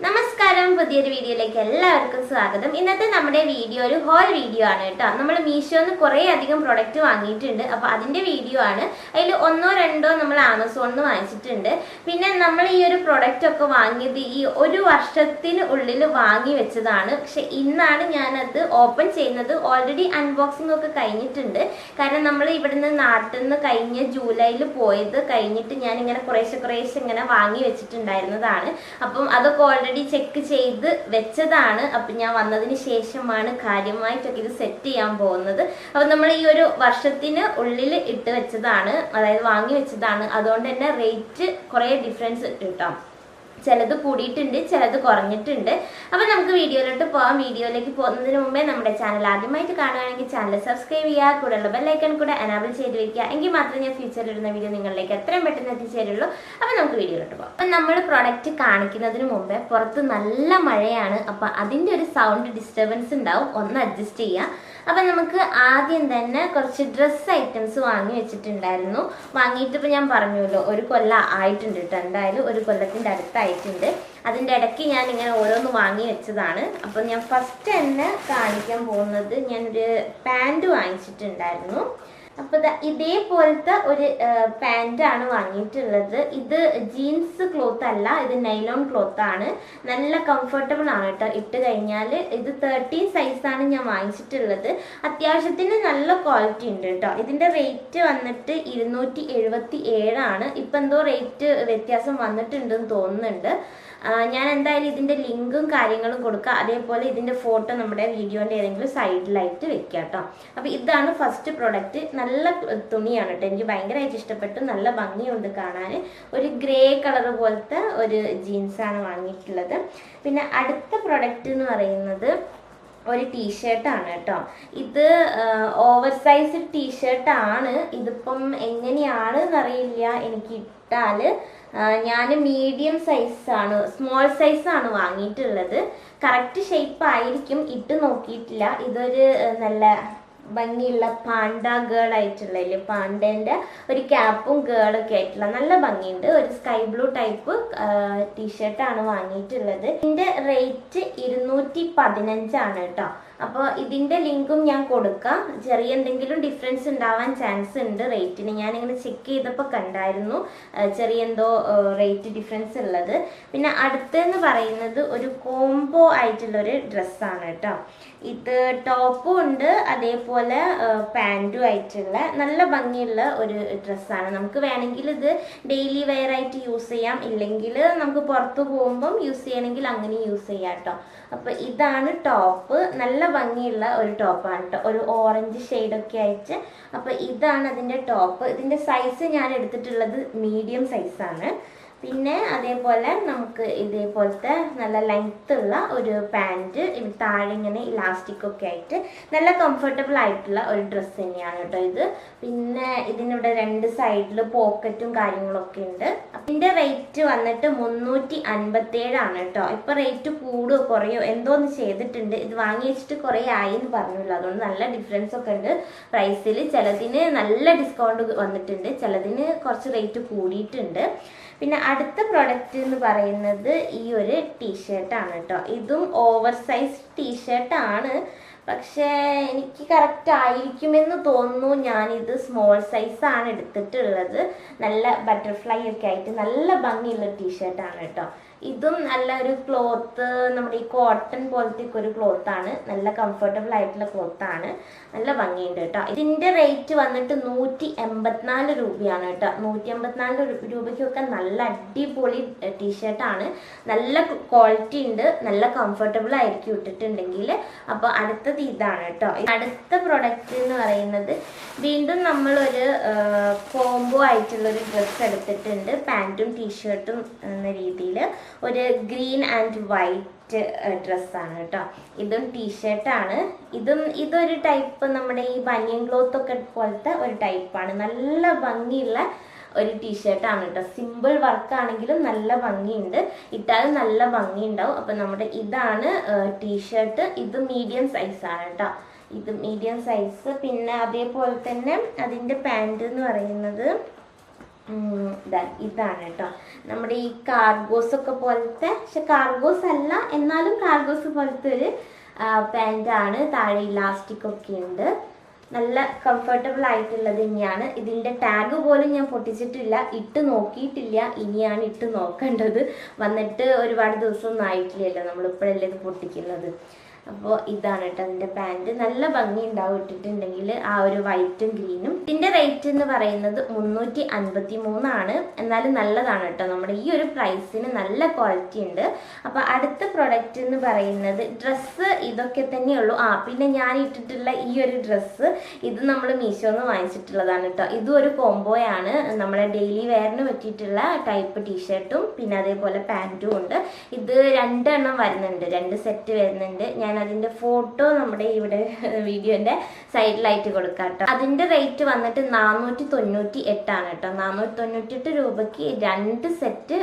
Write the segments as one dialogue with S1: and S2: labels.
S1: ナマ നമസ്കാരം. പുതിയൊരു വീഡിയോയിലേക്ക് എല്ലാവർക്കും സ്വാഗതം. ഇന്നത്തെ നമ്മുടെ വീഡിയോ ഒരു ഹോൾ വീഡിയോ ആണ് കേട്ടോ. നമ്മൾ മീഷോന്ന് കുറേ അധികം പ്രൊഡക്റ്റ് വാങ്ങിയിട്ടുണ്ട്. അപ്പോൾ അതിന്റെ വീഡിയോ ആണ്. അതിൽ ഒന്നോ രണ്ടോ നമ്മൾ ആമസോണിൽ നിന്ന് വാങ്ങിച്ചിട്ടുണ്ട്. പിന്നെ നമ്മൾ ഈ ഒരു പ്രൊഡക്റ്റ് ഒക്കെ വാങ്ങിയത് ഈ ഒരു വർഷത്തിന് ഉള്ളിൽ വാങ്ങി വെച്ചതാണ്. പക്ഷെ ഇന്നാണ് ഞാനത് ഓപ്പൺ ചെയ്യുന്നത്. ഓൾറെഡി അൺബോക്സിംഗ് ഒക്കെ കഴിഞ്ഞിട്ടുണ്ട്. കാരണം നമ്മൾ ഇവിടുന്ന് നാട്ടിൽ നിന്ന് കഴിഞ്ഞ ജൂലൈയിൽ പോയത് കഴിഞ്ഞിട്ട് ഞാൻ ഇങ്ങനെ കുറേശ്ശെ കുറേശ്ശെ ഇങ്ങനെ വാങ്ങി വെച്ചിട്ടുണ്ടായിരുന്നതാണ്. അപ്പം അതൊക്കെ ഓൾറെഡി ചെക്ക് ചെയ്ത് വെച്ചതാണ്. അപ്പം ഞാൻ വന്നതിന് ശേഷമാണ് കാര്യമായിട്ടൊക്കെ ഇത് സെറ്റ് ചെയ്യാൻ പോകുന്നത്. അപ്പം നമ്മൾ ഈ ഒരു വർഷത്തിന് ഉള്ളിൽ ഇട്ട് വെച്ചതാണ്. അതായത് വാങ്ങി വെച്ചതാണ്. അതുകൊണ്ട് തന്നെ റേറ്റ് കുറേ ഡിഫറൻസ് കേട്ടോ ചിലത് കൂടിയിട്ടുണ്ട് ചിലത് കുറഞ്ഞിട്ടുണ്ട്. അപ്പോൾ നമുക്ക് വീഡിയോയിലോട്ട് പോകാം വീഡിയോയിലേക്ക് പോകുന്നതിന് മുമ്പേ നമ്മുടെ ചാനൽ ആദ്യമായിട്ട് കാണുകയാണെങ്കിൽ ചാനൽ സബ്സ്ക്രൈബ് ചെയ്യുക കൂടെയുള്ള ബെല്ലൈക്കൺ കൂടെ എനാബിൾ ചെയ്ത് വെക്കുക. എങ്കിൽ മാത്രമേ ഞാൻ ഫ്യൂച്ചറിൽ ഇടുന്ന വീഡിയോ നിങ്ങളിലേക്ക് എത്രയും പെട്ടെന്ന് എത്തിച്ചേരുള്ളൂ. അപ്പോൾ നമുക്ക് വീഡിയോയിലോട്ട് പോകാം അപ്പം നമ്മൾ പ്രൊഡക്റ്റ് കാണിക്കുന്നതിന് മുമ്പേ പുറത്ത് നല്ല മഴയാണ്. അപ്പോൾ അതിന്റെ ഒരു സൗണ്ട് ഡിസ്റ്റർബൻസ് ഉണ്ടാവും. ഒന്ന് അഡ്ജസ്റ്റ് ചെയ്യാം അപ്പൊ നമുക്ക് ആദ്യം തന്നെ കുറച്ച് ഡ്രസ്സ് ഐറ്റംസ് വാങ്ങി വെച്ചിട്ടുണ്ടായിരുന്നു. വാങ്ങിയിട്ട് ഇപ്പൊ ഞാൻ പറഞ്ഞല്ലോ ഒരു കൊല്ലം ആയിട്ടുണ്ട് കേട്ടോ എന്തായാലും ഒരു കൊല്ലത്തിന്റെ അടുത്തായിട്ടുണ്ട്. അതിന്റെ ഇടയ്ക്ക് ഞാൻ ഇങ്ങനെ ഓരോന്ന് വാങ്ങി വെച്ചതാണ്. അപ്പൊ ഞാൻ ഫസ്റ്റ് തന്നെ കാണിക്കാൻ പോകുന്നത് ഞാനൊരു പാന്റ് വാങ്ങിച്ചിട്ടുണ്ടായിരുന്നു. അപ്പൊ ഇതേപോലത്തെ ഒരു പാന്റ് ആണ് വാങ്ങിയിട്ടുള്ളത്. ഇത് ജീൻസ് ക്ലോത്ത് അല്ല ഇത് നൈലോൺ ക്ലോത്ത് ആണ്. നല്ല കംഫർട്ടബിൾ ആണ് കേട്ടോ. ഇട്ട് കഴിഞ്ഞാൽ ഇത് തേർട്ടീൻ സൈസാണ് ഞാൻ വാങ്ങിച്ചിട്ടുള്ളത്. അത്യാവശ്യത്തിന് നല്ല ക്വാളിറ്റി ഉണ്ട് കേട്ടോ. ഇതിന്റെ റേറ്റ് വന്നിട്ട് ഇരുന്നൂറ്റി എഴുപത്തി ഏഴാണ് ഇപ്പൊ എന്തോ റേറ്റ് വ്യത്യാസം വന്നിട്ടുണ്ടെന്ന് തോന്നുന്നുണ്ട്. ഞാൻ എന്തായാലും ഇതിന്റെ ലിങ്കും കാര്യങ്ങളും കൊടുക്കുക അതേപോലെ ഇതിന്റെ ഫോട്ടോ നമ്മുടെ വീഡിയോന്റെ ഏതെങ്കിലും സൈഡിലായിട്ട് വെക്കുക കേട്ടോ. അപ്പോൾ ഇതാണ് ഫസ്റ്റ് പ്രൊഡക്റ്റ് നല്ല തുണിയാണ് കേട്ടോ. എനിക്ക് ഭയങ്കരമായിട്ട് ഇഷ്ടപ്പെട്ടു. നല്ല ഭംഗിയുണ്ട് കാണാൻ ഒരു ഗ്രേ കളർ പോലത്തെ ഒരു ജീൻസാണ് വാങ്ങിയിട്ടുള്ളത്. പിന്നെ അടുത്ത പ്രൊഡക്റ്റ് എന്ന് പറയുന്നത് ഒരു ടീഷർട്ടാണ് കേട്ടോ. ഇത് ഓവർ സൈസ് ടീഷർട്ടാണ് ഇതിപ്പം എങ്ങനെയാണ് എന്നറിയില്ല എനിക്ക് ഇട്ടാൽ ഞാൻ മീഡിയം സൈസാണ് സ്മോൾ സൈസാണ് വാങ്ങിയിട്ടുള്ളത്. കറക്റ്റ് ഷേപ്പ് ആയിരിക്കും ഇട്ട് നോക്കിയിട്ടില്ല. ഇതൊരു നല്ല ഭംഗിയുള്ള പാണ്ട ഗേൾ ആയിട്ടുള്ള ഇല്ലേ പാണ്ടേന്റെ ഒരു ക്യാപ്പും ഗേളൊക്കെ ആയിട്ടുള്ള നല്ല ഭംഗിയുണ്ട്. ഒരു സ്കൈ ബ്ലൂ ടൈപ്പ് ടീഷർട്ടാണ് വാങ്ങിയിട്ടുള്ളത്. ഇതിന്റെ റേറ്റ് ഇരുന്നൂറ്റി പതിനഞ്ചാണ് കേട്ടോ. അപ്പോൾ ഇതിന്റെ ലിങ്കും ഞാൻ കൊടുക്കാം. ചെറിയ എന്തെങ്കിലും ഡിഫറൻസ് ഉണ്ടാവാൻ ചാൻസ് ഉണ്ട് റേറ്റിന് ഞാനിങ്ങനെ ചെക്ക് ചെയ്തപ്പോൾ കണ്ടായിരുന്നു. ചെറിയ എന്തോ റേറ്റ് ഡിഫറൻസ് ഉള്ളത്. പിന്നെ അടുത്തെന്ന് പറയുന്നത് ഒരു കോംബോ ആയിട്ടുള്ള ഒരു ഡ്രസ്സാണ് കേട്ടോ. ഇത് ടോപ്പും ഉണ്ട് അതേപോലെ പാന്റും ആയിട്ടുള്ള നല്ല ഭംഗിയുള്ള ഒരു ഡ്രസ്സാണ് നമുക്ക് വേണമെങ്കിൽ ഇത് ഡെയിലി വെയറായിട്ട് യൂസ് ചെയ്യാം. ഇല്ലെങ്കിൽ നമുക്ക് പുറത്ത് പോകുമ്പം യൂസ് ചെയ്യണമെങ്കിൽ അങ്ങനെ യൂസ് ചെയ്യാം കേട്ടോ. അപ്പോൾ ഇതാണ് ടോപ്പ് നല്ല ഭംഗിയുള്ള ഒരു ടോപ്പാണ് കേട്ടോ ഒരു ഓറഞ്ച് ഷെയ്ഡൊക്കെ ആയിട്ട്. അപ്പോൾ ഇതാണ് അതിന്റെ ടോപ്പ് ഇതിന്റെ സൈസ് ഞാൻ എടുത്തിട്ടുള്ളത് മീഡിയം സൈസാണ് പിന്നെ അതേപോലെ നമുക്ക് ഇതേപോലത്തെ നല്ല ലെങ്ത് ഉള്ള ഒരു പാന്റ് താഴെ ഇങ്ങനെ ഇലാസ്റ്റിക് ഒക്കെ ആയിട്ട് നല്ല കംഫർട്ടബിൾ ആയിട്ടുള്ള ഒരു ഡ്രസ്സ് തന്നെയാണ് കേട്ടോ ഇത്. പിന്നെ ഇതിനിവിടെ രണ്ട് സൈഡിൽ പോക്കറ്റും കാര്യങ്ങളൊക്കെ ഉണ്ട്. ഇതിന്റെ റേറ്റ് വന്നിട്ട് മുന്നൂറ്റി അൻപത്തേഴാണ് കേട്ടോ. ഇപ്പോൾ റേറ്റ് കൂടുകയോ കുറയോ എന്തോന്ന് ചെയ്തിട്ടുണ്ട്. ഇത് വാങ്ങി വെച്ചിട്ട് കുറേ ആയി എന്ന് പറഞ്ഞുള്ളൂ അതുകൊണ്ട് നല്ല ഡിഫറൻസ് ഒക്കെ ഉണ്ട്. പ്രൈസിൽ ചിലതിന് നല്ല ഡിസ്കൗണ്ട് വന്നിട്ടുണ്ട്. ചിലതിന് കുറച്ച് റേറ്റ് കൂടിയിട്ടുണ്ട്. പിന്നെ അടുത്ത പ്രോഡക്റ്റ് എന്ന് പറയുന്നത് ഈ ഒരു ടീഷർട്ടാണ് കേട്ടോ ഇതും ഓവർ സൈസ് ടീഷർട്ടാണ് പക്ഷേ എനിക്ക് കറക്റ്റ് ആയിരിക്കുമെന്ന് തോന്നുന്നു. ഞാനിത് സ്മോൾ സൈസാണ് എടുത്തിട്ടുള്ളത്. നല്ല ബട്ടർഫ്ലൈ ഒക്കെ ആയിട്ട് നല്ല ഭംഗിയുള്ള ടീഷർട്ടാണ് കേട്ടോ ഇതും നല്ല ഒരു ക്ലോത്ത് നമ്മുടെ ഈ കോട്ടൺ പോലത്തെ ഒരു ക്ലോത്ത് ആണ് നല്ല കംഫർട്ടബിൾ ആയിട്ടുള്ള ക്ലോത്ത് ആണ് നല്ല ഭംഗിയുണ്ട് കേട്ടോ. ഇതിന്റെ റേറ്റ് വന്നിട്ട് നൂറ്റി എൺപത്തിനാല് രൂപയാണ് കേട്ടോ. നൂറ്റി എൺപത്തിനാല് രൂപയ്ക്കൊക്കെ നല്ല അടിപൊളി ടീഷർട്ട് ആണ്. നല്ല ക്വാളിറ്റി ഉണ്ട്. നല്ല കംഫർട്ടബിൾ ആയിരിക്കും ഇട്ടിട്ടുണ്ടെങ്കിൽ. അപ്പോൾ അടുത്തത് ഇതാണ് കേട്ടോ. അടുത്ത പ്രൊഡക്റ്റ് എന്ന് പറയുന്നത് വീണ്ടും നമ്മൾ ഒരു കോംബോ ആയിട്ടുള്ള ഒരു ഡ്രസ്സ് എടുത്തിട്ടുണ്ട് പാന്റും ടീഷർട്ടും എന്ന രീതിയിൽ ഒരു ഗ്രീൻ ആൻഡ് വൈറ്റ് ഡ്രസ്സാണ് കേട്ടോ. ഇതും ടീഷർട്ടാണ് ഇതും ഇതൊരു ടൈപ്പ് നമ്മുടെ ഈ ബനിയൻ ക്ലോത്ത് ഒക്കെ പോലത്തെ ഒരു ടൈപ്പാണ് നല്ല ഭംഗിയുള്ള ഒരു ടീഷർട്ടാണ് കേട്ടോ. സിമ്പിൾ വർക്ക് ആണെങ്കിലും നല്ല ഭംഗിയുണ്ട്. ഇട്ടാലും നല്ല ഭംഗിയുണ്ടാവും. അപ്പം നമ്മുടെ ഇതാണ് ടീഷർട്ട് ഇത് മീഡിയം സൈസാണ് കേട്ടോ. ഇത് മീഡിയം സൈസ് പിന്നെ അതേപോലെ തന്നെ അതിന്റെ പാന്റ് എന്ന് പറയുന്നത് ഇതാണ് കേട്ടോ നമ്മുടെ ഈ കാർഗോസ് ഒക്കെ പോലത്തെ പക്ഷെ കാർഗോസ് അല്ല എന്നാലും കാർഗോസ് പോലത്തെ ഒരു പാന്റാണ് താഴെ ഇലാസ്റ്റിക് ഒക്കെ ഉണ്ട്. നല്ല കംഫർട്ടബിൾ ആയിട്ടുള്ളത് തന്നെയാണ്. ഇതിന്റെ ടാഗ് പോലും ഞാൻ പൊട്ടിച്ചിട്ടില്ല ഇട്ട് നോക്കിയിട്ടില്ല ഇനിയാണ് ഇട്ട് നോക്കേണ്ടത്. വന്നിട്ട് ഒരുപാട് ദിവസമൊന്നും ആയിട്ടില്ലല്ലോ നമ്മളിപ്പോഴല്ലേ ഇത് പൊട്ടിക്കുന്നത്. അപ്പോൾ ഇതാണ് കേട്ടോ അതിന്റെ പാന്റ് നല്ല ഭംഗി ഉണ്ടാവും ഇട്ടിട്ടുണ്ടെങ്കിൽ ആ ഒരു വൈറ്റും ഗ്രീനും ഇതിന്റെ റേറ്റ് എന്ന് പറയുന്നത് മുന്നൂറ്റി അൻപത്തി മൂന്നാണ് എന്നാലും നല്ലതാണ് കേട്ടോ. നമ്മുടെ ഈ ഒരു പ്രൈസിന് നല്ല ക്വാളിറ്റി ഉണ്ട്. അപ്പോൾ അടുത്ത പ്രൊഡക്റ്റ് എന്ന് പറയുന്നത് ഡ്രസ്സ് ഇതൊക്കെ തന്നെയുള്ളൂ ആ പിന്നെ ഞാൻ ഇട്ടിട്ടുള്ള ഈ ഒരു ഡ്രസ്സ് ഇത് നമ്മൾ മീഷോന്ന് വാങ്ങിച്ചിട്ടുള്ളതാണ് കേട്ടോ. ഇതും ഒരു കോംബോയാണ് നമ്മുടെ ഡെയിലി വെയറിന് പറ്റിയിട്ടുള്ള ടൈപ്പ് ടീഷർട്ടും പിന്നെ അതേപോലെ പാന്റും ഉണ്ട്. ഇത് രണ്ടെണ്ണം വരുന്നുണ്ട്. രണ്ട് സെറ്റ് വരുന്നുണ്ട്. ഞാൻ അതിന്റെ ഫോട്ടോ നമ്മുടെ ഇവിടെ വീഡിയോന്റെ സൈഡിലായിട്ട് കൊടുക്കാം കേട്ടോ അതിന്റെ റേറ്റ് വന്നിട്ട് നാനൂറ്റി തൊണ്ണൂറ്റി എട്ടാണ് കേട്ടോ. നാനൂറ്റി തൊണ്ണൂറ്റി എട്ട് രൂപയ്ക്ക് രണ്ട് സെറ്റ്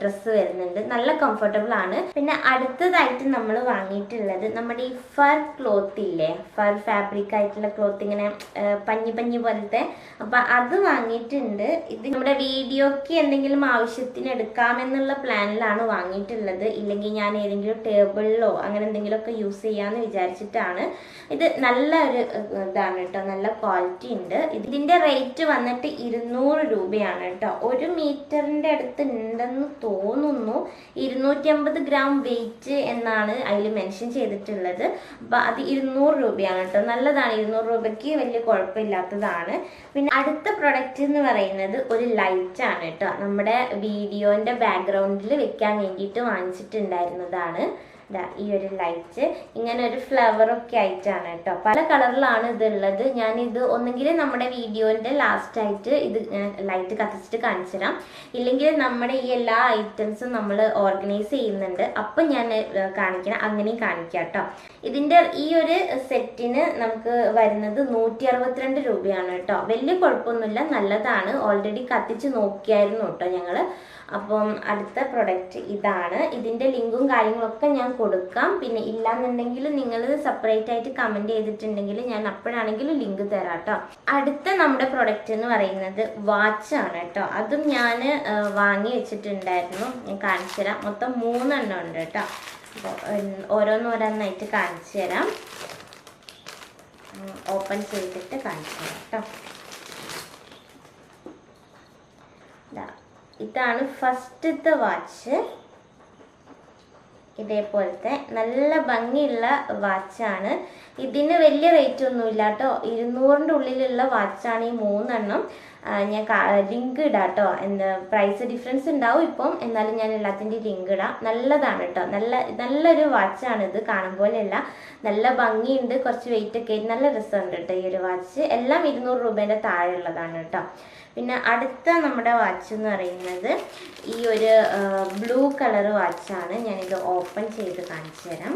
S1: ഡ്രസ്സ് വരുന്നുണ്ട്. നല്ല കംഫർട്ടബിൾ ആണ്. പിന്നെ അടുത്തതായിട്ട് നമ്മൾ വാങ്ങിയിട്ടുള്ളത് നമ്മുടെ ഈ ഫർ ക്ലോത്ത് ഇല്ലേ? ഫർ ഫാബ്രിക് ആയിട്ടുള്ള ക്ലോത്ത് ഇങ്ങനെ പഞ്ഞി പഞ്ഞി പോലത്തെ. അപ്പൊ അത് വാങ്ങിയിട്ടുണ്ട്. ഇത് നമ്മുടെ വീഡിയോക്ക് എന്തെങ്കിലും ആവശ്യത്തിന് എടുക്കാമെന്നുള്ള പ്ലാനിലാണ് വാങ്ങിയിട്ടുള്ളത്. ഇല്ലെങ്കിൽ ഞാൻ ഏതെങ്കിലും ടേബിളിലോ അങ്ങനെ എന്തെങ്കിലുമൊക്കെ യൂസ് ചെയ്യാന്ന് വിചാരിച്ചിട്ടാണ്. ഇത് നല്ല ഒരു ഇതാണ് കേട്ടോ. നല്ല ക്വാളിറ്റി ഉണ്ട്. ഇതിന്റെ റേറ്റ് വന്നിട്ട് ഇരുന്നൂറ് രൂപയാണ് കേട്ടോ. ഒരു മീറ്ററിന്റെ അടുത്ത് ഉണ്ടെന്ന് തോന്നുന്നു. ഇരുന്നൂറ്റി അമ്പത് ഗ്രാം വെയിറ്റ് എന്നാണ് അതിൽ മെൻഷൻ ചെയ്തിട്ടുള്ളത്. അപ്പൊ അത് ഇരുന്നൂറ് രൂപയാണ് കേട്ടോ. നല്ലതാണ്. ഇരുന്നൂറ് രൂപയ്ക്ക് വലിയ കുഴപ്പമില്ലാത്തതാണ്. പിന്നെ അടുത്ത പ്രൊഡക്റ്റ് എന്ന് പറയുന്നത് ഒരു ലൈറ്റ് ആണ് കേട്ടോ. നമ്മുടെ വീഡിയോന്റെ ബാക്ക്ഗ്രൗണ്ടിൽ വെക്കാൻ വേണ്ടിയിട്ട് വാങ്ങിച്ചിട്ടുണ്ടായിരുന്നതാണ്. ഈ ഒരു ലൈറ്റ് ഇങ്ങനെ ഒരു ഫ്ലവർ ഒക്കെ ആയിട്ടാണ് കേട്ടോ. പല കളറിലാണ് ഇത് ഉള്ളത്. ഞാൻ ഇത് ഒന്നെങ്കിൽ നമ്മുടെ വീഡിയോന്റെ ലാസ്റ്റ് ആയിട്ട് ഇത് ലൈറ്റ് കത്തിച്ചിട്ട് കാണിച്ചു തരാം ഇല്ലെങ്കിൽ നമ്മുടെ ഈ എല്ലാ ഐറ്റംസും നമ്മൾ ഓർഗനൈസ് ചെയ്യുന്നുണ്ട്. അപ്പം ഞാൻ കാണിക്കണം അങ്ങനെയും കാണിക്കാം കേട്ടോ. ഇതിന്റെ ഈ ഒരു സെറ്റിന് നമുക്ക് വരുന്നത് നൂറ്റി അറുപത്തിരണ്ട് രൂപയാണ് കേട്ടോ. വലിയ കുഴപ്പമൊന്നുമില്ല. നല്ലതാണ്. ഓൾറെഡി കത്തിച്ച് നോക്കിയായിരുന്നു കേട്ടോ ഞങ്ങൾ. അപ്പം അടുത്ത പ്രൊഡക്റ്റ് ഇതാണ്. ഇതിന്റെ ലിങ്കും കാര്യങ്ങളൊക്കെ ഞാൻ കൊടുക്കാം. പിന്നെ ഇല്ലാന്നുണ്ടെങ്കിൽ നിങ്ങൾ സെപ്പറേറ്റ് ആയിട്ട് കമന്റ് ചെയ്തിട്ടുണ്ടെങ്കിൽ ഞാൻ അപ്പോഴാണെങ്കിലും ലിങ്ക് തരാം കേട്ടോ അടുത്ത നമ്മുടെ പ്രൊഡക്റ്റ് എന്ന് പറയുന്നത് വാച്ച് ആണ് കേട്ടോ അതും ഞാൻ വാങ്ങി വെച്ചിട്ടുണ്ടായിരുന്നു. ഞാൻ കാണിച്ചു തരാം. മൊത്തം മൂന്നെണ്ണം ഉണ്ട് കേട്ടോ ഓരോന്നോരോന്നായിട്ട് കാണിച്ചു തരാം. ഓപ്പൺ ചെയ്തിട്ട് കാണിച്ചു തരാം കേട്ടോ ഇതാണ് ഫസ്റ്റത്തെ വാച്ച്. ഇതേപോലത്തെ നല്ല ഭംഗിയുള്ള വാച്ചാണ്. ഇതിന് വലിയ റേറ്റ് ഒന്നുമില്ല കേട്ടോ ഇരുന്നൂറിന്റെ ഉള്ളിലുള്ള വാച്ചാണ് ഈ മൂന്നെണ്ണം. ഞാൻ ലിങ്ക് ഇടാം കേട്ടോ എന്താ പ്രൈസ് ഡിഫറൻസ് ഉണ്ടാവും ഇപ്പം. എന്നാലും ഞാൻ എല്ലാത്തിന്റെ ലിങ്ക് ഇടാം. നല്ലതാണ് കേട്ടോ നല്ല നല്ലൊരു വാച്ചാണ് ഇത് കാണും പോലെയല്ല. നല്ല ഭംഗിയുണ്ട്. കുറച്ച് വെയിറ്റ് ഒക്കെ നല്ല രസമുണ്ട് കേട്ടോ ഈ ഒരു വാച്ച് എല്ലാം ഇരുന്നൂറ് രൂപേന്റെ താഴെയുള്ളതാണ് കേട്ടോ പിന്നെ അടുത്ത നമ്മുടെ വാച്ച് എന്ന് പറയുന്നത് ഈ ഒരു ബ്ലൂ കളർ വാച്ചാണ് ഞാനിത് ഓപ്പൺ ചെയ്ത് കാണിച്ചു തരാം.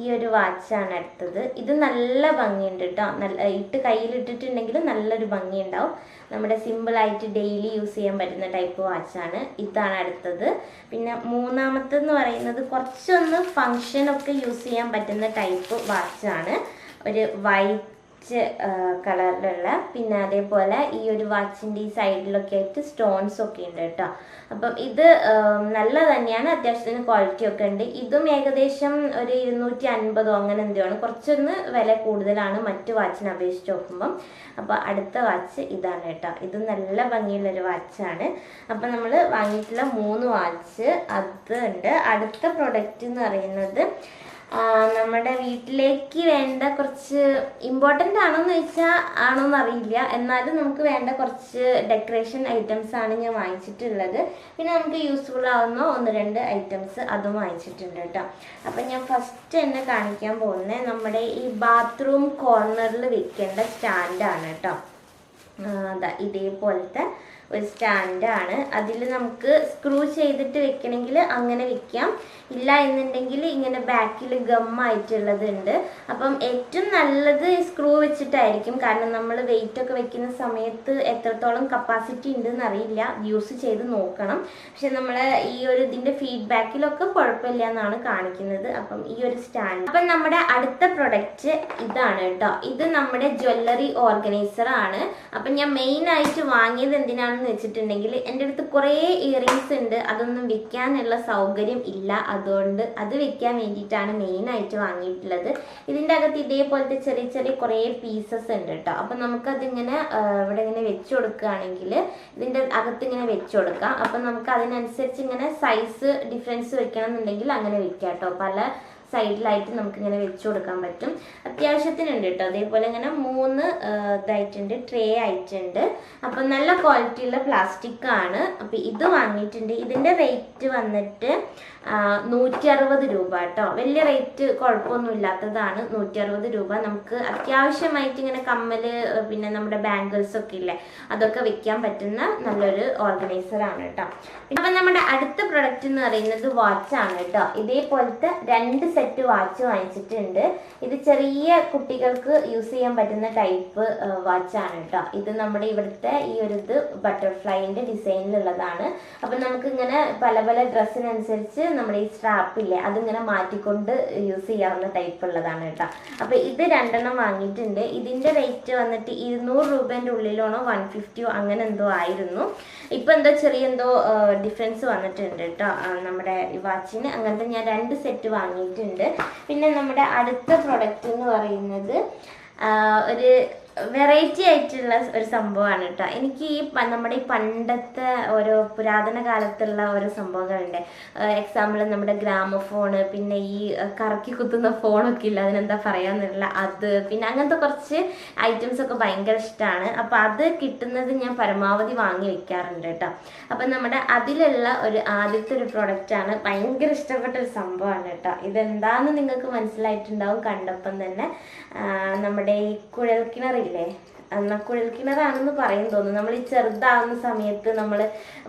S1: ഈ ഒരു വാച്ചാണ് എടുത്തത് ഇത് നല്ല ഭംഗിയുണ്ട് കേട്ടോ നല്ല ഇട്ട് കയ്യിലിട്ടിട്ടുണ്ടെങ്കിൽ നല്ലൊരു ഭംഗിയുണ്ടാവും. നമ്മുടെ സിമ്പിളായിട്ട് ഡെയിലി യൂസ് ചെയ്യാൻ പറ്റുന്ന ടൈപ്പ് വാച്ചാണ്. ഇതാണ് അടുത്തത്. പിന്നെ മൂന്നാമത്തെന്ന് പറയുന്നത് കുറച്ചൊന്ന് ഫങ്ഷനൊക്കെ യൂസ് ചെയ്യാൻ പറ്റുന്ന ടൈപ്പ് വാച്ചാണ്. ഒരു വൈറ്റ് കളറിലുള്ള പിന്നെ അതേപോലെ ഈ ഒരു വാച്ചിന്റെ ഈ സൈഡിലൊക്കെ ആയിട്ട് സ്റ്റോൺസ് ഒക്കെ ഉണ്ട് കേട്ടോ. അപ്പം ഇത് നല്ല തന്നെയാണ്. അത്യാവശ്യത്തിന് ക്വാളിറ്റി ഒക്കെ ഉണ്ട്. ഇതും ഏകദേശം ഒരു ഇരുന്നൂറ്റി അൻപതോ അങ്ങനെ എന്തോ ആണ്. കുറച്ചൊന്ന് വില കൂടുതലാണ് മറ്റു വാച്ചിനെ അപേക്ഷിച്ച് നോക്കുമ്പം. അപ്പോൾ അടുത്ത വാച്ച് ഇതാണ് കേട്ടോ. ഇത് നല്ല ഭംഗിയുള്ളൊരു വാച്ചാണ്. അപ്പം നമ്മൾ വാങ്ങിയിട്ടുള്ള മൂന്ന് വാച്ച് അത് ഉണ്ട്. അടുത്ത പ്രൊഡക്റ്റ് എന്ന് പറയുന്നത് നമ്മുടെ വീട്ടിലേക്ക് വേണ്ട കുറച്ച് ഇമ്പോർട്ടന്റ് ആണോന്ന് ചോദിച്ചാൽ ആണോന്ന് അറിയില്ല. എന്നാലും നമുക്ക് വേണ്ട കുറച്ച് ഡെക്കറേഷൻ ഐറ്റംസ് ആണ് ഞാൻ വാങ്ങിച്ചിട്ടുള്ളത്. പിന്നെ നമുക്ക് യൂസ്ഫുൾ ആവുന്ന ഒന്ന് രണ്ട് ഐറ്റംസ് അതും വാങ്ങിച്ചിട്ടുണ്ട് കേട്ടോ. അപ്പം ഞാൻ ഫസ്റ്റ് തന്നെ കാണിക്കാൻ പോകുന്നത് നമ്മുടെ ഈ ബാത്റൂം കോർണറിൽ വെക്കേണ്ട സ്റ്റാൻഡാണ് കേട്ടോ. അതാ ഇതേപോലത്തെ ഒരു സ്റ്റാൻഡാണ്. അതിൽ നമുക്ക് സ്ക്രൂ ചെയ്തിട്ട് വെക്കണമെങ്കിൽ അങ്ങനെ വെക്കാം. ഇല്ല എന്നുണ്ടെങ്കിൽ ഇങ്ങനെ ബാക്കിൽ ഗമ്മായിട്ടുള്ളത് ഉണ്ട്. അപ്പം ഏറ്റവും നല്ലത് സ്ക്രൂ വെച്ചിട്ടായിരിക്കും. കാരണം നമ്മൾ വെയിറ്റ് ഒക്കെ വെക്കുന്ന സമയത്ത് എത്രത്തോളം കപ്പാസിറ്റി ഉണ്ടെന്ന് അറിയില്ല യൂസ് ചെയ്ത് നോക്കണം. പക്ഷെ നമ്മൾ ഈ ഒരു ഇതിന്റെ ഫീഡ്ബാക്കിലൊക്കെ കുഴപ്പമില്ല എന്നാണ് കാണിക്കുന്നത്. അപ്പം ഈ ഒരു സ്റ്റാൻഡ്. അപ്പം നമ്മുടെ അടുത്ത പ്രൊഡക്റ്റ് ഇതാണ് കേട്ടോ. ഇത് നമ്മുടെ ജ്വല്ലറി ഓർഗനൈസർ ആണ്. അപ്പം ഞാൻ മെയിൻ ആയിട്ട് വാങ്ങിയത് എന്തിനാണെന്ന് വെച്ചിട്ടുണ്ടെങ്കിൽ എന്റെ അടുത്ത് കുറേ ഇയറിങ്സ് ഉണ്ട്. അതൊന്നും വിൽക്കാനുള്ള സൗകര്യം ഇല്ല. അതുകൊണ്ട് അത് വെക്കാൻ വേണ്ടിയിട്ടാണ് മെയിൻ ആയിട്ട് വാങ്ങിയിട്ടുള്ളത്. ഇതിന്റെ അകത്ത് ഇതേപോലത്തെ ചെറിയ ചെറിയ കുറേ പീസസ് ഉണ്ട് കേട്ടോ. അപ്പം നമുക്കതിങ്ങനെ ഇവിടെ ഇങ്ങനെ വെച്ച് കൊടുക്കുകയാണെങ്കിൽ ഇതിന്റെ അകത്ത് ഇങ്ങനെ വെച്ച് കൊടുക്കാം. അപ്പം നമുക്ക് അതിനനുസരിച്ച് ഇങ്ങനെ സൈസ് ഡിഫറൻസ് വെക്കണം എന്നുണ്ടെങ്കിൽ അങ്ങനെ വെക്കാം കേട്ടോ. പല സൈഡിലായിട്ട് നമുക്ക് ഇങ്ങനെ വെച്ച് കൊടുക്കാൻ പറ്റും. അത്യാവശ്യത്തിനുണ്ട് കേട്ടോ അതേപോലെ ഇങ്ങനെ മൂന്ന് ഇതായിട്ടുണ്ട്. ട്രേ ആയിട്ടുണ്ട്. അപ്പം നല്ല ക്വാളിറ്റിയുള്ള പ്ലാസ്റ്റിക് ആണ്. അപ്പം ഇത് വാങ്ങിയിട്ടുണ്ട്. ഇതിന്റെ റേറ്റ് വന്നിട്ട് നൂറ്റി അറുപത് രൂപ കേട്ടോ വലിയ റേറ്റ് കുഴപ്പമൊന്നും ഇല്ലാത്തതാണ്. നൂറ്റി അറുപത് രൂപ. നമുക്ക് അത്യാവശ്യമായിട്ട് ഇങ്ങനെ കമ്മൽ പിന്നെ നമ്മുടെ ബാംഗിൾസ് ഒക്കെ ഇല്ലേ അതൊക്കെ വെക്കാൻ പറ്റുന്ന നല്ലൊരു ഓർഗനൈസർ ആണ് കേട്ടോ അപ്പം നമ്മുടെ അടുത്ത പ്രൊഡക്റ്റ് എന്ന് പറയുന്നത് വാച്ച് ആണ് കേട്ടോ ഇതേപോലത്തെ രണ്ട് സെറ്റ് വാച്ച് വാങ്ങിച്ചിട്ടുണ്ട്. ഇത് ചെറിയ കുട്ടികൾക്ക് യൂസ് ചെയ്യാൻ പറ്റുന്ന ടൈപ്പ് വാച്ചാണ് കേട്ടോ ഇത് നമ്മുടെ ഇവിടുത്തെ ഈ ഒരു ഇത് ബട്ടർഫ്ലൈന്റെ ഡിസൈനിലുള്ളതാണ് അപ്പം നമുക്ക് ഇങ്ങനെ പല പല ഡ്രസ്സിനനുസരിച്ച് നമ്മുടെ ഈ സ്ട്രാപ്പില്ലേ അതിങ്ങനെ മാറ്റിക്കൊണ്ട് യൂസ് ചെയ്യാവുന്ന ടൈപ്പ് ഉള്ളതാണ് കേട്ടോ അപ്പം ഇത് രണ്ടെണ്ണം വാങ്ങിയിട്ടുണ്ട്. ഇതിന്റെ റേറ്റ് വന്നിട്ട് ഇരുന്നൂറ് രൂപേന്റെ ഉള്ളിലാണോ വൺ ഫിഫ്റ്റിയോ അങ്ങനെ എന്തോ ആയിരുന്നു. ഇപ്പം എന്തോ ചെറിയ എന്തോ ഡിഫറൻസ് വന്നിട്ടുണ്ട് കേട്ടോ നമ്മുടെ വാച്ചിന് അങ്ങനത്തെ ഞാൻ രണ്ട് സെറ്റ് വാങ്ങിയിട്ടുണ്ട്. പിന്നെ നമ്മുടെ അടുത്ത പ്രൊഡക്റ്റ് എന്ന് പറയുന്നത് ഒരു വെറൈറ്റി ആയിട്ടുള്ള ഒരു സംഭവമാണ് കേട്ടോ. എനിക്ക് ഈ നമ്മുടെ ഈ പണ്ടത്തെ ഓരോ പുരാതന കാലത്തുള്ള ഓരോ സംഭവങ്ങളുണ്ട്. എക്സാമ്പിൾ നമ്മുടെ ഗ്രാമഫോണ് പിന്നെ ഈ കറക്കി കുത്തുന്ന ഫോണൊക്കെ ഇല്ല? അതിനെന്താ പറയാന്നില്ല അത് പിന്നെ അങ്ങനത്തെ കുറച്ച് ഐറ്റംസ് ഒക്കെ ഭയങ്കര ഇഷ്ടമാണ് അപ്പോൾ അത് കിട്ടുന്നത് ഞാൻ പരമാവധി വാങ്ങി വെക്കാറുണ്ട് കേട്ടോ. അപ്പം നമ്മുടെ അതിലുള്ള ഒരു ആദ്യത്തെ ഒരു പ്രൊഡക്റ്റാണ് ഭയങ്കര ഇഷ്ടപ്പെട്ട ഒരു സംഭവമാണ് കേട്ടോ. ഇതെന്താന്ന് നിങ്ങൾക്ക് മനസ്സിലായിട്ടുണ്ടാവും കണ്ടപ്പം തന്നെ. നമ്മുടെ ഈ കുഴൽക്കിണറില്ലേ എന്നാൽ കുഴൽക്കിണറാണെന്ന് പറയും തോന്നുന്നു. നമ്മൾ ഈ ചെറുതാവുന്ന സമയത്ത് നമ്മൾ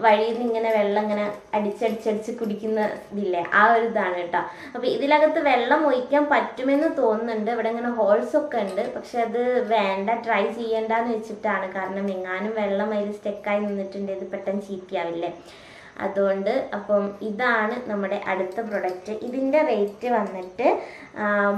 S1: വഴിയിൽ നിന്ന് ഇങ്ങനെ വെള്ളം ഇങ്ങനെ അടിച്ചടിച്ചടിച്ച് കുടിക്കുന്ന ഇതില്ലേ? ആ ഒരു ഇതാണ് കേട്ടോ. അപ്പോൾ ഇതിനകത്ത് വെള്ളം ഒഴിക്കാൻ പറ്റുമെന്ന് തോന്നുന്നുണ്ട്. ഇവിടെ ഇങ്ങനെ ഹോൾസ് ഒക്കെ ഉണ്ട്. പക്ഷെ അത് വേണ്ട ട്രൈ ചെയ്യണ്ടെന്ന് വെച്ചിട്ടാണ്. കാരണം എങ്ങാനും വെള്ളം അതിൽ സ്റ്റെക്കായി നിന്നിട്ടുണ്ട്. ഇത് പെട്ടെന്ന് ചീത്തയാവില്ലേ? അതുകൊണ്ട് അപ്പം ഇതാണ് നമ്മുടെ അടുത്ത പ്രൊഡക്റ്റ് ഇതിന്റെ റേറ്റ് വന്നിട്ട്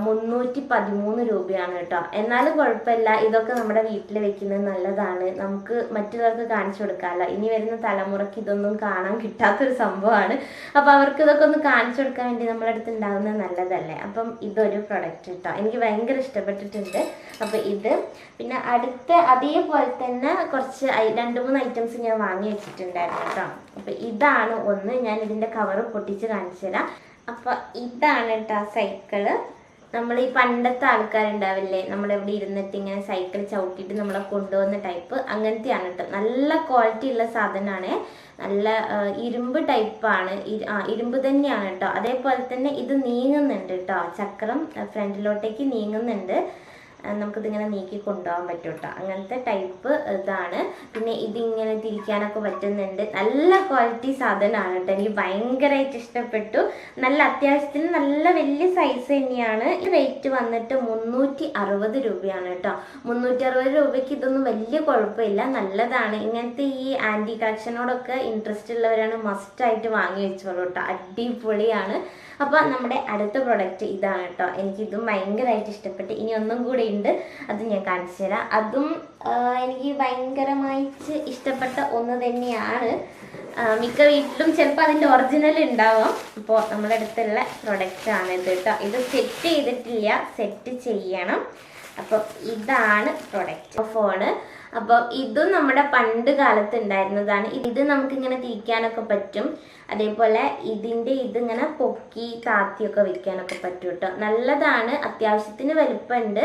S1: മുന്നൂറ്റി പതിമൂന്ന് രൂപയാണ് കേട്ടോ. എന്നാലും കുഴപ്പമില്ല. ഇതൊക്കെ നമ്മുടെ വീട്ടിൽ വെക്കുന്നത് നല്ലതാണ്. നമുക്ക് മറ്റുള്ളവർക്ക് കാണിച്ചു കൊടുക്കാമല്ലോ. ഇനി വരുന്ന തലമുറയ്ക്ക് ഇതൊന്നും കാണാൻ കിട്ടാത്തൊരു സംഭവമാണ്. അപ്പോൾ അവർക്ക് ഇതൊക്കെ ഒന്ന് കാണിച്ചു കൊടുക്കാൻ വേണ്ടി നമ്മുടെ അടുത്ത് ഉണ്ടാകുന്നത് നല്ലതല്ലേ? അപ്പം ഇതൊരു പ്രൊഡക്റ്റ് കേട്ടോ. എനിക്ക് ഭയങ്കര ഇഷ്ടപ്പെട്ടിട്ടുണ്ട്. അപ്പം ഇത്. പിന്നെ അടുത്ത അതേപോലെ തന്നെ കുറച്ച് രണ്ട് മൂന്ന് ഐറ്റംസ് ഞാൻ വാങ്ങി വെച്ചിട്ടുണ്ടായിരുന്നു കേട്ടോ. അപ്പോൾ ഇതാണ് ഒന്ന് ഞാൻ ഇതിന്റെ കവർ പൊട്ടിച്ച് കാണിച്ചു തരാം. അപ്പോൾ ഇതാണ് കേട്ടോ സൈക്കിൾ നമ്മൾ ഈ പണ്ടത്തെ ആൾക്കാരുണ്ടാവില്ലേ? നമ്മളിവിടെ ഇരുന്നിട്ട് ഇങ്ങനെ സൈക്കിൾ ചവിട്ടിയിട്ട് നമ്മളെ കൊണ്ടുപോകുന്ന ടൈപ്പ് അങ്ങനത്തെയാണ് കേട്ടോ നല്ല ക്വാളിറ്റി ഉള്ള സാധനമാണ് നല്ല ഇരുമ്പ് ടൈപ്പാണ് ആ ഇരുമ്പ് തന്നെയാണ് കേട്ടോ അതേപോലെ തന്നെ ഇത് നീങ്ങുന്നുണ്ട് കേട്ടോ ചക്രം ഫ്രണ്ടിലോട്ടേക്ക് നീങ്ങുന്നുണ്ട്. നമുക്കിതിങ്ങനെ നീക്കി കൊണ്ടുപോകാൻ പറ്റും കേട്ടോ അങ്ങനത്തെ ടൈപ്പ് ഇതാണ്. പിന്നെ ഇതിങ്ങനെ തിരിക്കാനൊക്കെ പറ്റുന്നുണ്ട്. നല്ല ക്വാളിറ്റി സാധനമാണ് കേട്ടോ. എനിക്ക് ഭയങ്കരമായിട്ട് ഇഷ്ടപ്പെട്ടു. നല്ല അത്യാവശ്യത്തിന് നല്ല വലിയ സൈസ് തന്നെയാണ്. റേറ്റ് വന്നിട്ട് മുന്നൂറ്റി അറുപത് രൂപയാണ് കേട്ടോ. മുന്നൂറ്റി അറുപത് രൂപയ്ക്ക് ഇതൊന്നും വലിയ കുഴപ്പമില്ല. നല്ലതാണ്. ഇങ്ങനത്തെ ഈ ആന്റി കളക്ഷനോടൊക്കെ ഇൻട്രസ്റ്റ് ഉള്ളവരാണ് മസ്റ്റായിട്ട് വാങ്ങി വെച്ചോളൂ കേട്ടോ. അടിപൊളിയാണ്. അപ്പോൾ നമ്മുടെ അടുത്ത പ്രൊഡക്റ്റ് ഇതാണ് കേട്ടോ എനിക്കിതും ഭയങ്കരമായിട്ട് ഇഷ്ടപ്പെട്ട് ഇനി ഒന്നും കൂടി ഉണ്ട്. അത് ഞാൻ കാണിച്ചു തരാം. അതും എനിക്ക് ഭയങ്കരമായിട്ട് ഇഷ്ടപ്പെട്ട ഒന്ന് തന്നെയാണ്. മിക്ക വീട്ടിലും ചിലപ്പോൾ അതിന്റെ ഒറിജിനൽ ഉണ്ടാവാം. അപ്പോൾ നമ്മുടെ അടുത്തുള്ള പ്രൊഡക്റ്റ് ആണ് ഇത് കേട്ടോ ഇത് സെറ്റ് ചെയ്തിട്ടില്ല. സെറ്റ് ചെയ്യണം. അപ്പോൾ ഇതാണ് പ്രൊഡക്റ്റ് ഫോണ് അപ്പോൾ ഇതും നമ്മുടെ പണ്ട് കാലത്ത് ഉണ്ടായിരുന്നതാണ്. ഇത് നമുക്കിങ്ങനെ തിരിക്കാനൊക്കെ പറ്റും. അതേപോലെ ഇതിന്റെ ഇതിങ്ങനെ പൊക്കി താത്തിയൊക്കെ വെക്കാനൊക്കെ പറ്റും കേട്ടോ നല്ലതാണ്. അത്യാവശ്യത്തിന് വലിപ്പമുണ്ട്.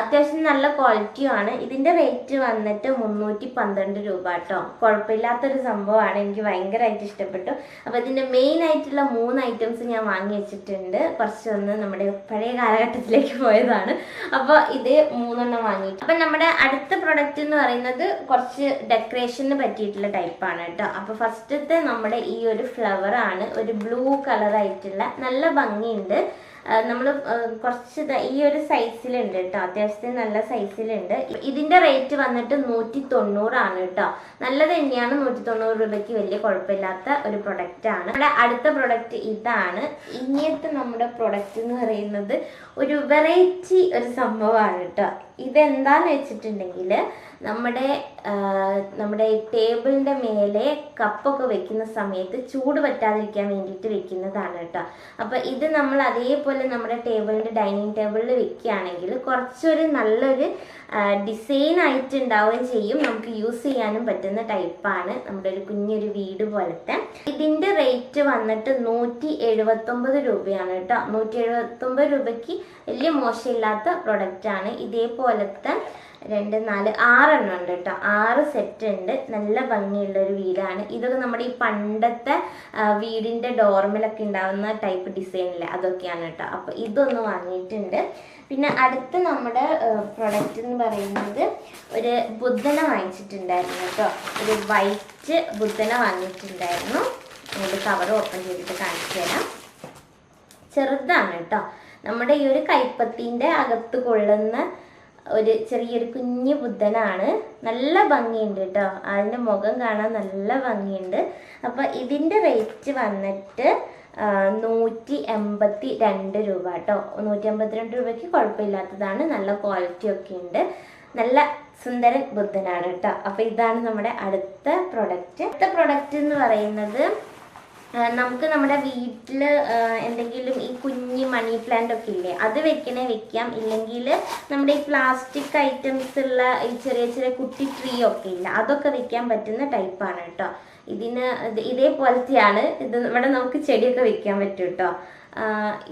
S1: അത്യാവശ്യം നല്ല ക്വാളിറ്റിയുമാണ്. ഇതിന്റെ റേറ്റ് വന്നിട്ട് മുന്നൂറ്റി പന്ത്രണ്ട് രൂപ കേട്ടോ കുഴപ്പമില്ലാത്തൊരു സംഭവമാണ്. എനിക്ക് ഭയങ്കരമായിട്ട് ഇഷ്ടപ്പെട്ടു. അപ്പോൾ ഇതിന്റെ മെയിൻ ആയിട്ടുള്ള മൂന്ന് ഐറ്റംസ് ഞാൻ വാങ്ങി വെച്ചിട്ടുണ്ട്. കുറച്ചൊന്ന് നമ്മുടെ പഴയ കാലഘട്ടത്തിലേക്ക് പോയതാണ്. അപ്പോൾ ഇത് മൂന്നെണ്ണം വാങ്ങി അപ്പം നമ്മുടെ അടുത്ത പ്രൊഡക്റ്റ് എന്ന് പറയുന്നത് കുറച്ച് ഡെക്കറേഷന് പറ്റിയിട്ടുള്ള ടൈപ്പാണ് കേട്ടോ അപ്പോൾ ഫസ്റ്റത്തെ നമ്മുടെ ഈ ഒരു ഫ്ലവർ ആണ്. ഒരു ബ്ലൂ കളറായിട്ടുള്ള നല്ല ഭംഗിയുണ്ട്. നമ്മൾ കുറച്ച് ഈ ഒരു സൈസിലുണ്ട് കേട്ടോ അത്യാവശ്യത്തിന് നല്ല സൈസിലുണ്ട് ഇതിന്റെ റേറ്റ് വന്നിട്ട് നൂറ്റി തൊണ്ണൂറാണ് കേട്ടോ നല്ലത് തന്നെയാണ്. നൂറ്റി തൊണ്ണൂറ് രൂപയ്ക്ക് വലിയ കുഴപ്പമില്ലാത്ത ഒരു പ്രൊഡക്റ്റ് ആണ്. നമ്മുടെ അടുത്ത പ്രൊഡക്റ്റ് ഇതാണ്. ഇങ്ങനത്തെ നമ്മുടെ പ്രൊഡക്റ്റ് എന്ന് പറയുന്നത് ഒരു വെറൈറ്റി ഒരു സംഭവമാണ് കേട്ടോ ഇതെന്താന്ന് വെച്ചിട്ടുണ്ടെങ്കിൽ നമ്മുടെ നമ്മുടെ ടേബിളിന്റെ മേലെ കപ്പൊക്കെ വെക്കുന്ന സമയത്ത് ചൂട് പറ്റാതിരിക്കാൻ വേണ്ടിയിട്ട് വെക്കുന്നതാണ് കേട്ടോ. അപ്പം ഇത് നമ്മൾ അതേപോലെ നമ്മുടെ ടേബിളിന്റെ ഡൈനിങ് ടേബിളിൽ വെക്കുകയാണെങ്കിൽ കുറച്ചൊരു നല്ലൊരു ഡിസൈൻ ആയിട്ട് ഉണ്ടാവുകയും ചെയ്യും. നമുക്ക് യൂസ് ചെയ്യാനും പറ്റുന്ന ടൈപ്പാണ് നമ്മുടെ ഒരു കുഞ്ഞൊരു വീട് പോലത്തെ. ഇതിന്റെ റേറ്റ് വന്നിട്ട് നൂറ്റി എഴുപത്തൊമ്പത് രൂപയാണ് കേട്ടോ. നൂറ്റി എഴുപത്തൊമ്പത് രൂപയ്ക്ക് വലിയ മോശമില്ലാത്ത പ്രൊഡക്റ്റ് ആണ്. ഇതേപോലത്തെ രണ്ട് നാല് ആറെണ്ണം ഉണ്ട് കേട്ടോ. ആറ് സെറ്റ് ഉണ്ട്. നല്ല ഭംഗിയുള്ള ഒരു വീടാണ്. ഇതൊക്കെ നമ്മുടെ ഈ പണ്ടത്തെ വീടിന്റെ ഡോർമിലൊക്കെ ഉണ്ടാവുന്ന ടൈപ്പ് ഡിസൈനില്ലേ അതൊക്കെയാണ് കേട്ടോ. അപ്പോൾ ഇതൊന്ന് വാങ്ങിയിട്ടുണ്ട്. പിന്നെ അടുത്ത നമ്മുടെ പ്രൊഡക്റ്റ് എന്ന് പറയുന്നത് ഒരു ബുദ്ധനെ വാങ്ങിച്ചിട്ടുണ്ടായിരുന്നു കേട്ടോ. ഒരു വൈറ്റ് ബുദ്ധനെ വാങ്ങിയിട്ടുണ്ടായിരുന്നു. അതിന്റെ കവർ ഓപ്പൺ ചെയ്തിട്ട് കാണിച്ചു തരാം. ചെറുതാണ് കേട്ടോ. നമ്മുടെ ഈ ഒരു കൈപ്പത്തിന്റെ അകത്ത് കൊള്ളുന്ന ഒരു ചെറിയൊരു കുഞ്ഞു ബുദ്ധനാണ്. നല്ല ഭംഗിയുണ്ട് കേട്ടോ. അതിന്റെ മുഖം കാണാൻ നല്ല ഭംഗിയുണ്ട്. അപ്പോൾ ഇതിന്റെ റേറ്റ് വന്നിട്ട് നൂറ്റി എൺപത്തി രണ്ട് രൂപ കേട്ടോ നൂറ്റി എൺപത്തിരണ്ട് രൂപയ്ക്ക് കുഴപ്പമില്ലാത്തതാണ്. നല്ല ക്വാളിറ്റി ഒക്കെ ഉണ്ട്. നല്ല സുന്ദരൻ ബുദ്ധനാണ് കേട്ടോ അപ്പോൾ ഇതാണ് നമ്മുടെ അടുത്ത പ്രൊഡക്റ്റ് അടുത്ത പ്രൊഡക്റ്റ് എന്ന് പറയുന്നത് നമുക്ക് നമ്മുടെ വീട്ടിൽ എന്തെങ്കിലും ഈ കുഞ്ഞി മണി പ്ലാന്റ് ഒക്കെ ഇല്ലേ അത് വെക്കണേ വെക്കാം. ഇല്ലെങ്കിൽ നമ്മുടെ ഈ പ്ലാസ്റ്റിക് ഐറ്റംസ് ഉള്ള ഈ ചെറിയ ചെറിയ കുട്ടി ട്രീ ഒക്കെ ഇല്ല അതൊക്കെ വെക്കാൻ പറ്റുന്ന ടൈപ്പാണ് കേട്ടോ ഇതിന് ഇത് ഇതേപോലത്തെയാണ്. ഇത് ഇവിടെ നമുക്ക് ചെടിയൊക്കെ വെക്കാൻ പറ്റും കേട്ടോ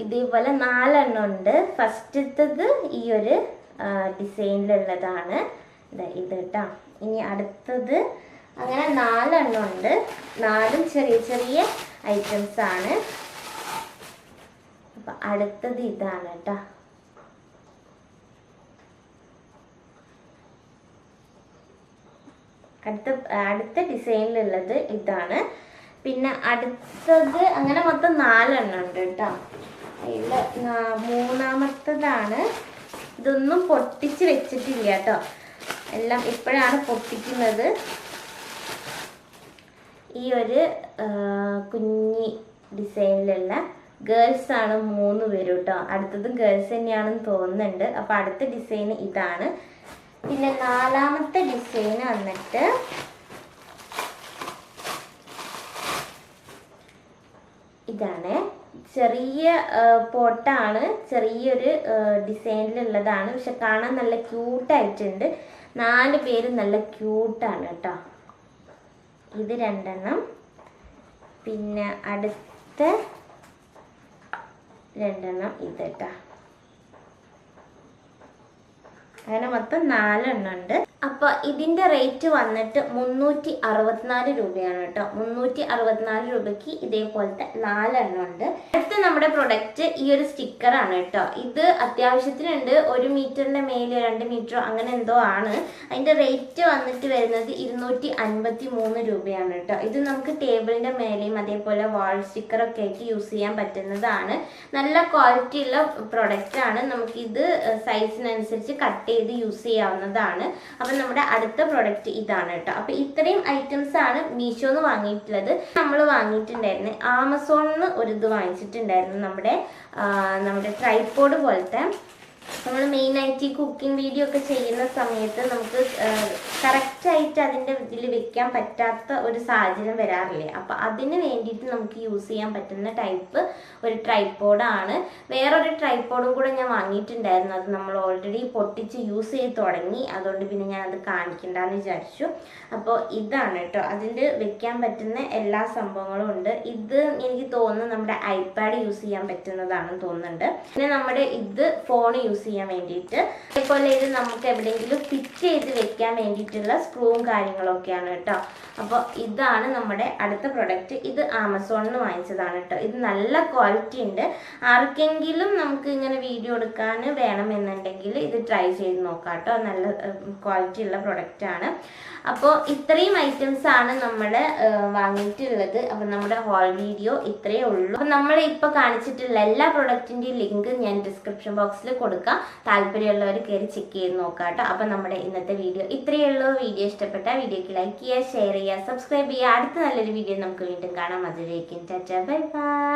S1: ഇതേപോലെ നാലെണ്ണം ഉണ്ട്. ഫസ്റ്റത്തത് ഈ ഒരു ഡിസൈനിലുള്ളതാണ്. ഇത് കേട്ടോ ഇനി അടുത്തത് അങ്ങനെ നാലെണ്ണം ഉണ്ട്. നാലും ചെറിയ ചെറിയ ഐറ്റംസ് ആണ്. അപ്പൊ അടുത്തത് ഇതാണ് കേട്ടോ അടുത്ത അടുത്ത ഡിസൈനിലുള്ളത് ഇതാണ്. പിന്നെ അടുത്തത് അങ്ങനെ മൊത്തം നാലെണ്ണം ഉണ്ട് കേട്ടോ. അതിൽ മൂന്നാമത്തതാണ്. ഇതൊന്നും പൊട്ടിച്ച് വെച്ചിട്ടില്ല കേട്ടോ. എല്ലാം ഇപ്പോഴാണ് പൊട്ടിക്കുന്നത്. ഈ ഒരു കുഞ്ഞി ഡിസൈനിലുള്ള ഗേൾസ് ആണ് മൂന്ന് പേരും കേട്ടോ. അടുത്തതും ഗേൾസ് തന്നെയാണെന്ന് തോന്നുന്നുണ്ട്. അപ്പൊ അടുത്ത ഡിസൈൻ ഇതാണ്. പിന്നെ നാലാമത്തെ ഡിസൈൻ വന്നിട്ട് ഇതാണ്. ചെറിയ പോട്ടാണ്. ചെറിയൊരു ഡിസൈനിലുള്ളതാണ് പക്ഷെ കാണാൻ നല്ല ക്യൂട്ടായിട്ടുണ്ട് നാല് പേര് നല്ല ക്യൂട്ടാണ് കേട്ടോ. ഇത് രണ്ടെണ്ണം. പിന്നെ അടുത്ത രണ്ടെണ്ണം ഇത് കേട്ടോ. അങ്ങനെ മൊത്തം നാലെണ്ണം ഉണ്ട്. അപ്പൊ ഇതിന്റെ റേറ്റ് വന്നിട്ട് മുന്നൂറ്റി അറുപത്തിനാല് രൂപയാണ് കേട്ടോ. മുന്നൂറ്റി അറുപത്തിനാല് രൂപയ്ക്ക് ഇതേപോലത്തെ നാലെണ്ണം ഉണ്ട്. അടുത്ത നമ്മുടെ പ്രൊഡക്റ്റ് ഈ ഒരു സ്റ്റിക്കർ ആണ് കേട്ടോ. ഇത് അത്യാവശ്യത്തിനുണ്ട്. ഒരു മീറ്ററിന്റെ മേലെ രണ്ട് മീറ്ററോ അങ്ങനെ എന്തോ ആണ്. അതിന്റെ റേറ്റ് വന്നിട്ട് വരുന്നത് ഇരുന്നൂറ്റി അൻപത്തി മൂന്ന് രൂപയാണ് കേട്ടോ. ഇത് നമുക്ക് ടേബിളിന്റെ മേലെയും അതേപോലെ വാൾ സ്റ്റിക്കർ ഒക്കെ ആയിട്ട് യൂസ് ചെയ്യാൻ പറ്റുന്നതാണ്. നല്ല ക്വാളിറ്റി ഉള്ള പ്രൊഡക്റ്റ് ആണ്. നമുക്കിത് സൈസിനനുസരിച്ച് കട്ട് ചെയ്ത് യൂസ് ചെയ്യാവുന്നതാണ്. നമ്മുടെ അടുത്ത പ്രൊഡക്റ്റ് ഇതാണ് കേട്ടോ. അപ്പം ഇത്രയും ഐറ്റംസ് ആണ് മീഷോന്ന് വാങ്ങിയിട്ടുള്ളത്. നമ്മൾ വാങ്ങിയിട്ടുണ്ടായിരുന്നു ആമസോണിന്ന് ഒരു ഇത് വാങ്ങിച്ചിട്ടുണ്ടായിരുന്നു നമ്മുടെ നമ്മുടെ ട്രൈപ്പോഡ് പോലത്തെ നമ്മൾ മെയിനായിട്ട് ഈ കുക്കിംഗ് വീഡിയോ ഒക്കെ ചെയ്യുന്ന സമയത്ത് നമുക്ക് കറക്റ്റായിട്ട് അതിന്റെ ഇതിൽ വെക്കാൻ പറ്റാത്ത ഒരു സാഹചര്യം വരാറില്ലേ? അപ്പം അതിന് വേണ്ടിയിട്ട് നമുക്ക് യൂസ് ചെയ്യാൻ പറ്റുന്ന ടൈപ്പ് ഒരു ട്രൈപ്പോഡാണ് വേറൊരു ട്രൈപ്പോഡും കൂടെ ഞാൻ വാങ്ങിയിട്ടുണ്ടായിരുന്നു. അത് നമ്മൾ ഓൾറെഡി പൊട്ടിച്ച് യൂസ് ചെയ്ത് തുടങ്ങി. അതുകൊണ്ട് പിന്നെ ഞാൻ അത് കാണിക്കണ്ടെന്ന് വിചാരിച്ചു. അപ്പോൾ ഇതാണ് കേട്ടോ. അതിൽ വെക്കാൻ പറ്റുന്ന എല്ലാ സംഭവങ്ങളും ഉണ്ട്. ഇത് എനിക്ക് തോന്നുന്നു നമ്മുടെ ഐപാഡ് യൂസ് ചെയ്യാൻ പറ്റുന്നതാണെന്ന് തോന്നുന്നുണ്ട്. പിന്നെ നമ്മുടെ ഇത് ഫോൺ യൂസ് ചെയ്യാൻ വേണ്ടിയിട്ട്. അതേപോലെ ഇത് നമുക്ക് എവിടെയെങ്കിലും ഫിറ്റ് ചെയ്ത് വെക്കാൻ വേണ്ടിയിട്ടുള്ള സ്ക്രൂവും കാര്യങ്ങളൊക്കെയാണ് കേട്ടോ. അപ്പോൾ ഇതാണ് നമ്മുടെ അടുത്ത പ്രൊഡക്റ്റ് ഇത് ആമസോണിൽ നിന്ന് വാങ്ങിച്ചതാണ് കേട്ടോ. ഇത് നല്ല ക്വാളിറ്റി ഉണ്ട്. ആർക്കെങ്കിലും നമുക്ക് ഇങ്ങനെ വീഡിയോ എടുക്കാൻ വേണമെന്നുണ്ടെങ്കിൽ ഇത് ട്രൈ ചെയ്ത് നോക്കാം കേട്ടോ. നല്ല ക്വാളിറ്റി ഉള്ള പ്രൊഡക്റ്റ് ആണ്. അപ്പോൾ ഇത്രയും ഐറ്റംസ് ആണ് നമ്മൾ വാങ്ങിയിട്ടുള്ളത്. അപ്പോൾ നമ്മുടെ ഹോൾ വീഡിയോ ഇത്രയേ ഉള്ളൂ. അപ്പോൾ നമ്മൾ ഇപ്പോൾ കാണിച്ചിട്ടുള്ള എല്ലാ പ്രൊഡക്റ്റിന്റെയും ലിങ്ക് ഞാൻ ഡിസ്ക്രിപ്ഷൻ ബോക്സിൽ കൊടുക്കാം. താല്പര്യമുള്ളവർ കയറി ചെക്ക് ചെയ്ത് നോക്കാം കേട്ടോ അപ്പോൾ നമ്മുടെ ഇന്നത്തെ വീഡിയോ ഇത്രയേ ഉള്ളൂ. വീഡിയോ ഇഷ്ടപ്പെട്ട വീഡിയോക്ക് ലൈക്ക് ചെയ്യുക ഷെയർ ചെയ്യുക സബ്സ്ക്രൈബ് ചെയ്യുക. അടുത്ത നല്ലൊരു വീഡിയോ നമുക്ക് വീണ്ടും കാണാം. അതിലേക്കും ചാച്ച ബൈ ബൈ.